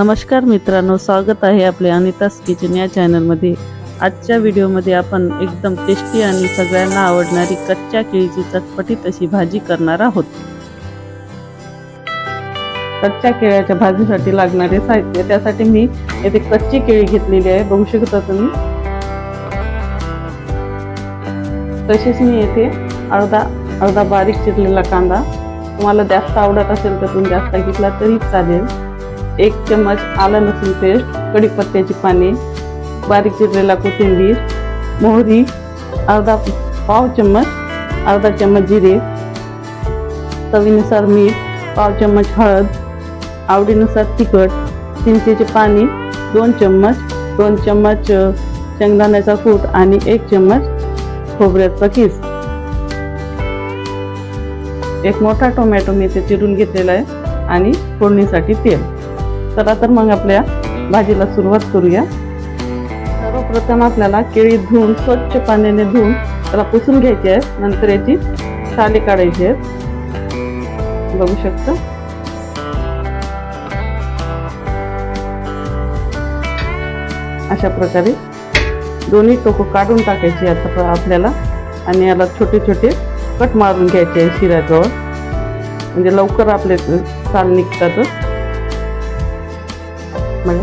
नमस्कार मित्रांनो स्वागत आहे आपले अनितास किचन या चॅनलमध्ये. आजच्या व्हिडिओमध्ये आपण एकदम टेस्टी आणि सगळ्यांना आवडणारी कच्च्या केळीची चटपटीत अशी भाजी करणार आहोत. कच्च्या केळ्याच्या भाजीसाठी लागणारे साहित्य त्यासाठी मी येथे कच्ची केळी घेतलेली आहे. बघू शकता तुम्ही. तसेच मी येथे अर्धा अर्धा बारीक चिरलेला कांदा. तुम्हाला जास्त आवडत असेल तर तुम्ही जास्त घेतला तरी चालेल. एक चम्मच आलं लसूण पेस्ट कढीपत्त्याची पाने बारीक चिरलेला कोथिंबीर मोहरी अर्धा पाव चम्मच अर्धा चम्मच जिरे चवीनुसार मीठ पाव चम्मच हळद आवडीनुसार तिखट चिंचेचे पाणी दोन चम्मच दोन चम्मच शेंगदाण्याचा कूट आणि एक चम्मच खोबऱ्याचा किस. एक मोठा टोमॅटो मी इथे चिरून घेतलेला आहे आणि फोडणीसाठी तेल. चला तर मग आपल्या भाजीला सुरुवात करूया. सर्वप्रथम आपल्याला केळी धुवून स्वच्छ पाण्याने धुवून त्याला पुसून घ्यायची आहे नंतर याची साले काढायची आहेत. बघू शकता. अशा प्रकारे दोन्ही टोकं काढून टाकायची आता आपल्याला. आणि याला छोटे छोटे कट मारून घ्यायचे आहे शिऱ्याजवळ. म्हणजे लवकर आपले साल निघतात बघा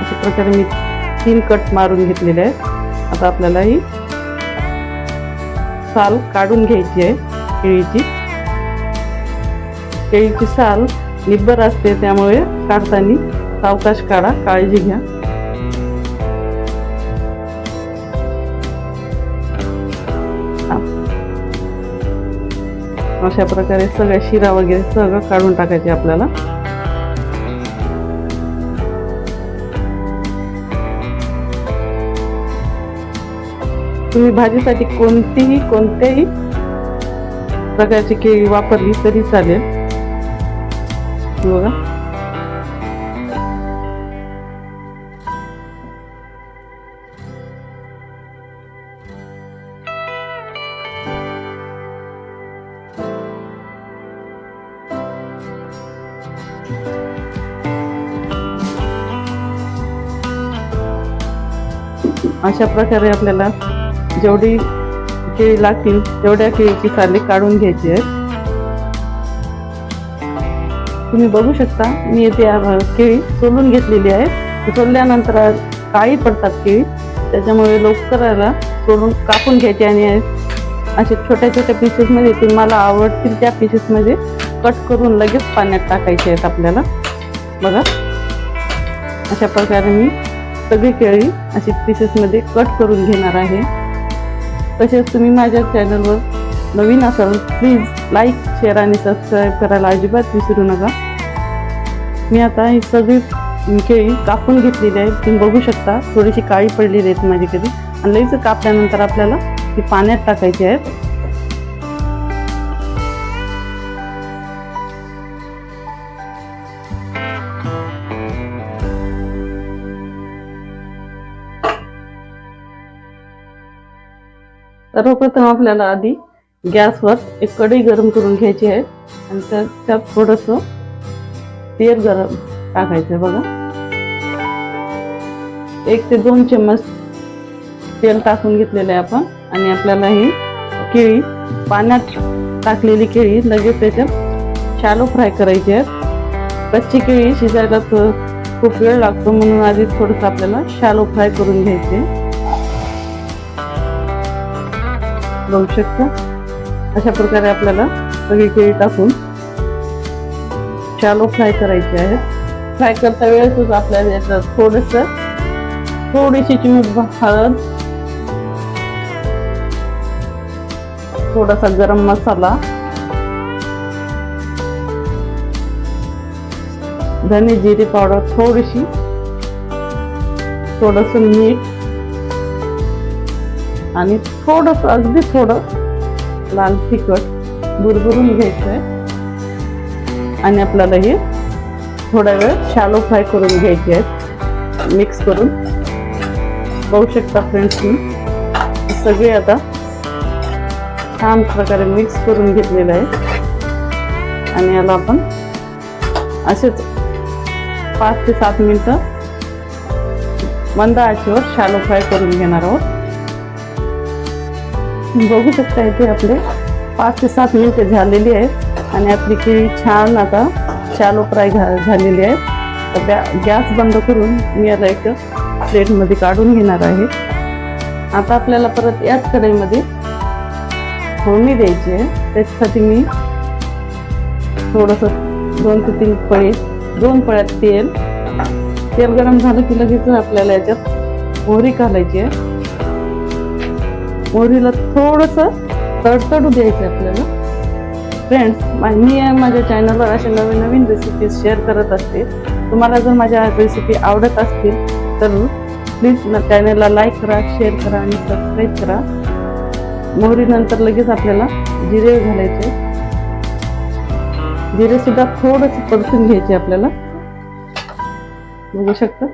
अशा प्रकारे मी तीन कट मारून घेतलेले आहेत. आता आपल्याला ही साल काढून घ्यायची आहे केळीची. केळीची साल निब्बर असते त्यामुळे काढताना सावकाश काढा काळजी घ्या. अशा प्रकारे सगळ्या शिरा वगैरे सगळं काढून टाकायचे आपल्याला. तुम्ही भाजीसाठी कोणतीही कोणत्याही प्रकारची केळी वापरली तरी चालेल. बघा. अशा प्रकारे आपल्याला जेवढी केळी लागतील तेवढ्या केळीची साले काढून घ्यायची आहेत. तुम्ही बघू शकता मी येथे केळी सोलून घेतलेली आहे. सोलल्यानंतर काळी पडतात केळी. त्याच्यामुळे लवकराला सोलून कापून घ्यायचे आणि असे छोट्या छोट्या पीसेसमध्ये तुम्हाला आवडतील त्या पीसेसमध्ये कट करून लगेच पाण्यात टाकायचे आहेत आपल्याला. बघा. अशा प्रकारे मी सगळी केळी अशी पीसेसमध्ये कट करून घेणार आहे. तसेच तुम्ही माझ्या चॅनलवर नवीन असाल प्लीज लाईक शेअर आणि सबस्क्राईब करायला अजिबात विसरू नका. मी आता ही सगळी केळी कापून घेतलेली आहे तुम्ही बघू शकता थोडीशी काळी पडलेली आहेत माझी कधी आणि लगेच कापल्यानंतर आपल्याला ती पाण्यात टाकायची आहेत. सर्वप्रथम आपल्याला आधी गॅसवर एक कढई गरम करून घ्यायची आहे. आणि तर त्यात थोडंसं तेल गरम टाकायचं आहे बघा. एक ते दोन चम्मच तेल टाकून घेतलेलं आहे आपण. आणि आपल्याला ही केळी पाण्यात टाकलेली केळी लगेच त्याच्यात शॅलो फ्राय करायची आहेत कच्ची केळी शिजायला खूप वेळ लागतो म्हणून आधी थोडंसं आपल्याला शॅलो फ्राय करून घ्यायचे लावू शकता. अशा प्रकारे आपल्याला सगळी केळी टाकून शालो फ्राय करायचे आहेत फ्राय करता वेळेसच आपल्याला याच्यात थोडस थोडीशी चिमूट हळद थोडासा गरम मसाला धने जिरे पावडर थोडीशी थोडस मीठ आणि थोडस अगदी थोडं लाल तिखट भुरभुरून घ्यायचं आहे आणि आपल्याला हे थोडा वेळ शॅलो फ्राय करून घ्यायचे आहेत. मिक्स करून. बघू शकता फ्रेंड्स तुम्ही. सगळे आता छान प्रकारे मिक्स करून घेतलेलं आहे आणि याला आपण असेच पाच ते सात मिनटं मंद आचेवर शालो फ्राय करून घेणार आहोत. बघू शकता इथे आपले पाच ते सात मिनिटे झालेली आहेत. आणि आपली केळी छान आता शालो फ्राय झा झालेली आहे. तर गॅ गॅस बंद करून मी याला एक प्लेटमध्ये काढून घेणार आहे. आता आपल्याला परत याच कढईमध्ये फोडणी द्यायची आहे. त्याच्यासाठी मी थोडंसं दोन ते तीन पळी दोन पळ्यात तेल तेल गरम झालं की लगेच आपल्याला याच्यात मोहरी घालायची आहे. मोहरीला थोडंसं तडतडू द्यायचं आपल्याला. फ्रेंड्स मी माझ्या चॅनलवर अशा नवीन नवीन रेसिपीज शेअर करत असते. तुम्हाला जर माझ्या रेसिपी आवडत असतील तर प्लीज चॅनलला लाईक करा शेअर करा आणि सबस्क्राईब करा. मोहरीनंतर लगेच आपल्याला जिरे घालायचे. जिरे सुद्धा थोडंसं परतून घ्यायचे आपल्याला. बघू शकता?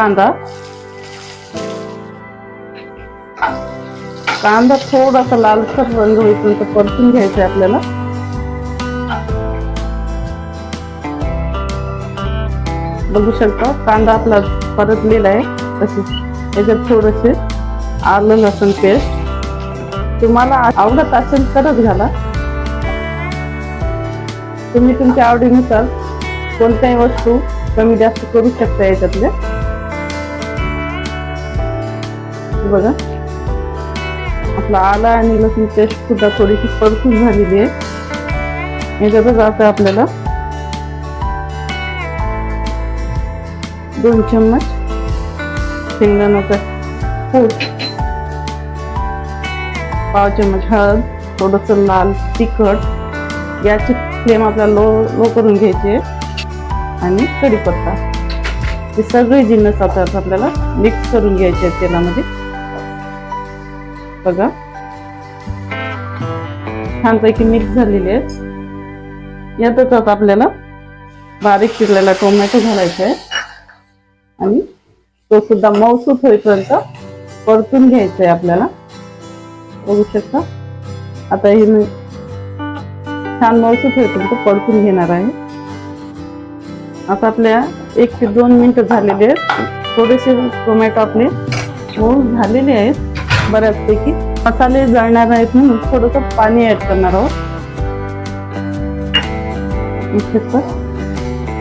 कांदा. कांदा थोडासा लालसर रंग होईपर्यंत परतून घ्यायचा आहे आपल्याला. बघू शकता कांदा आपला परतलेला आहे. तसेच त्याच्यात थोडेसे आलं लसूण पेस्ट. तुम्हाला आवडत असेल तरच घाला. तुम्ही तुमच्या आवडीनुसार कोणत्याही वस्तू कमी जास्त करू शकता याच्यातल्या बघा. आपला आला आणि लसूण पेस्ट सुद्धा थोडीशी परतून झालेली आहे. याच्यातच आता आपल्याला दोन चम्मच शेंगदाण्याचा कूट हो. पाव चम्मच हळद थोडस लाल तिखट. याची फ्लेम आपल्याला लो लो करून घ्यायची आहे. आणि कढीपत्ता. हे सगळे जिन्नस आता आपल्याला मिक्स करून घ्यायचे आहेत तेलामध्ये. बघा. छानपैकी मिक्स झालेली आहेत. यातच आता आपल्याला बारीक चिरलेला टोमॅटो घालायचा आहे. आणि तो सुद्धा मौसूत होईपर्यंत परतून घ्यायचा आहे आपल्याला. बघू शकता. आता हे मी छान मौसूत होईपर्यंत परतून घेणार आहे. आता आपल्या एक ते दोन मिनिट झालेले आहेत. थोडेसे टोमॅटो आपले मऊ झालेले आहेत. बऱ्याचपैकी मसाले जळणार आहेत म्हणून थोडंसं पाणी ऍड करणार आहोत.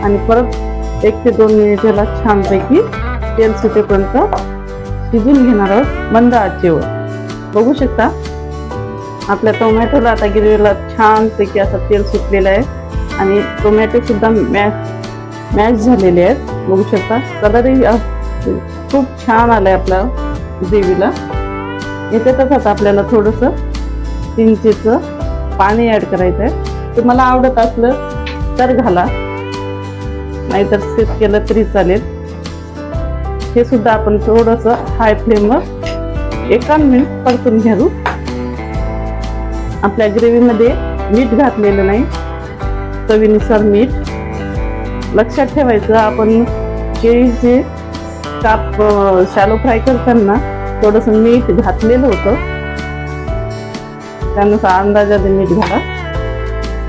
आणि परत एक ते दोन मिनिट याला छानपैकी तेल सुटेपर्यंत शिजून घेणार आहोत मंद आचेवर. बघू शकता आपल्या टोमॅटोला आता गिरवीला छानपैकी असं तेल सुटलेलं आहे. आणि टोमॅटो सुद्धा मॅश मॅश झालेले आहेत. बघू शकता कलरही खूप छान आलाय आपल्या देवीला याच्यातच आता आपल्याला थोडंसं चिंचेचं पाणी ऍड करायचं आहे तुम्हाला आवडत असलं तर घाला. नाहीतर स्किप केलं तरी चालेल. हे सुद्धा आपण थोडंसं हाय फ्लेमवर एका मिनिट परतून घेऊ. आपल्या ग्रेव्हीमध्ये मीठ घातलेलं नाही. चवीनुसार मीठ. लक्षात ठेवायचं आपण केळीचे काप शॅलो फ्राय करताना थोडंसं मीठ घातलेलं होतं. त्यानुसार अंदाजाने मीठ घाला.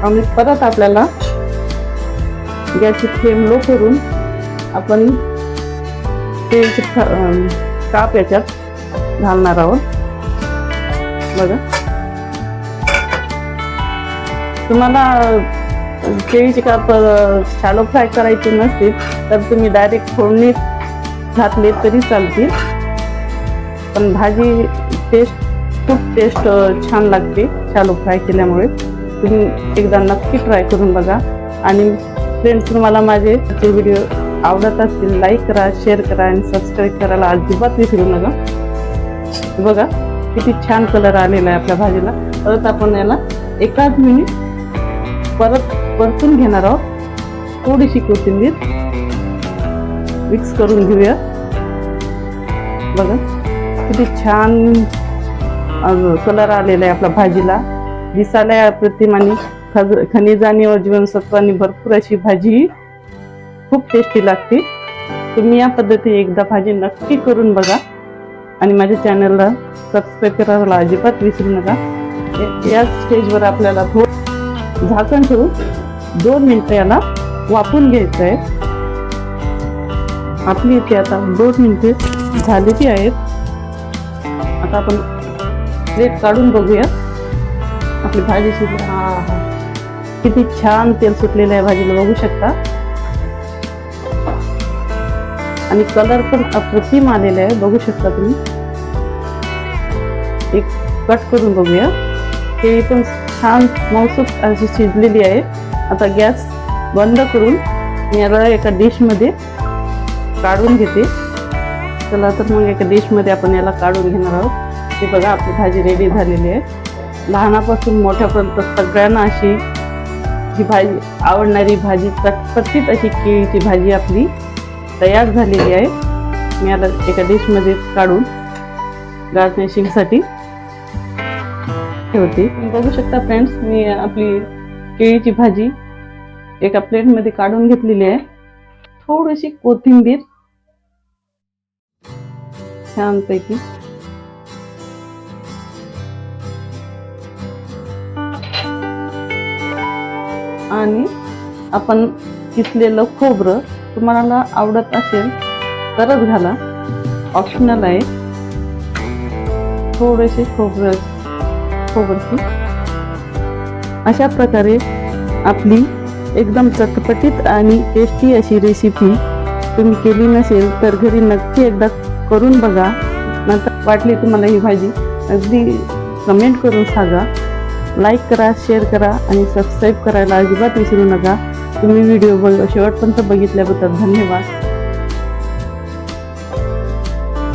आणि परत आपल्याला गॅसची फ्लेम लो करून आपण केळीचे काप याच्यात घालणार आहोत. बघा. तुम्हाला केळीची काप शॅलो फ्राय करायची नसतील तर तुम्ही डायरेक्ट फोडणीत घातले तरी चालतील. पण भाजी टेस्ट खूप टेस्ट छान लागते शालू फ्राय केल्यामुळे. तुम्ही एकदा नक्की ट्राय करून बघा. आणि फ्रेंड्स तुम्हाला माझे व्हिडिओ आवडत असतील लाईक करा शेअर करा आणि सबस्क्राईब करायला अजिबात विसरू नका. बघा किती छान कलर आलेला आहे आपल्या भाजीला. परत आपण याला एकाच मिनिट परत परतून घेणार आहोत. थोडीशी कोथिंबीर मिक्स करून घेऊया. बघा. किती छान कलर आलेला आहे आपला भाजीला. दिसायला अप्रतिम आणि खज खनिजाने व जीवनसत्वांनी भरपूर अशी भाजी. खूप टेस्टी लागते. तुम्ही या पद्धतीने एकदा भाजी नक्की करून बघा. आणि माझ्या चॅनलला सबस्क्राईब करायला अजिबात विसरू नका. या- याच स्टेजवर आपल्याला थोडं झाकण ठेवून दोन मिनटं याला वापरून घ्यायचं आहे आपली इथे आता दोन मिनटे झालेली आहेत. आता आपण प्लेट काढून बघूया. आपली भाजी शिजली हा हा. किती छान तेल सुटलेलं आहे भाजीला बघू शकता. आणि कलर पण अप्रतिम आलेला आहे बघू शकता तुम्ही. एक कट करून बघूया. केळी पण छान मौसूत अशी शिजलेली आहे. आता गॅस बंद करून मी याला एका डिशमध्ये काढून घेते. चला तर मग एका डिशमध्ये आपण याला काढून घेणार आहोत. हे बघा आपली भाजी रेडी झालेली आहे. लहानापासून मोठ्यापर्यंत सगळ्यांना अशी ही भाजी आवडणारी भाजी चटपटीत अशी केळीची भाजी आपली तयार झालेली आहे. मी याला एका डिशमध्ये काढून गार्निशिंगसाठी ठेवते. बघू शकता फ्रेंड्स मी आपली केळीची भाजी एका प्लेटमध्ये काढून घेतलेली आहे. थोडीशी कोथिंबीर छानपैकी आणि आपण किसलेलं खोबरं तुम्हाला आवडत असेल तरच घाला. ऑप्शनल आहे. थोडेसे खोबरं खोबरची अशा प्रकारे आपली एकदम चटपटीत आणि टेस्टी अशी रेसिपी तुम्ही केली नसेल तर घरी नक्की एकदा करून बघा. नंतर वाटली तुम्हाला ही भाजी अगदी कमेंट करून सांगा. लाईक करा शेअर करा आणि सबस्क्राईब करायला अजिबात विसरू नका. तुम्ही व्हिडिओ बघ शेवटपर्यंत बघितल्याबद्दल धन्यवाद.